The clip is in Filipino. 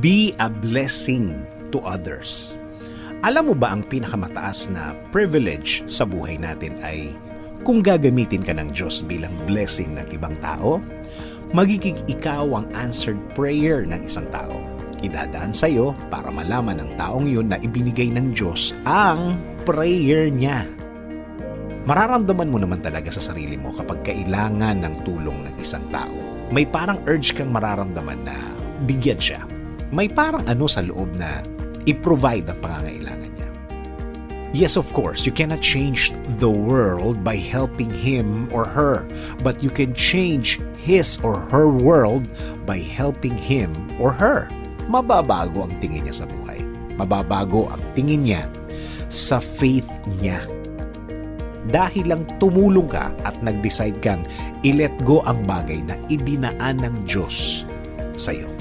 Be a blessing to others. Alam mo ba ang pinakamataas na privilege sa buhay natin ay kung gagamitin ka ng Diyos bilang blessing ng ibang tao, magiging ikaw ang answered prayer ng isang tao. Idadaan sa iyo para malaman ng taong yun na ibinigay ng Diyos ang prayer niya. Mararamdaman mo naman talaga sa sarili mo kapag kailangan ng tulong ng isang tao. May parang urge kang mararamdaman na bigyan siya. May parang ano sa loob na i-provide ang pangangailangan niya. Yes, of course, you cannot change the world by helping him or her, but you can change his or her world by helping him or her. Mababago ang tingin niya sa buhay. Mababago ang tingin niya sa faith niya. Dahil lang tumulong ka at nag-decide kang i-let go ang bagay na idinaan ng Diyos sa iyo.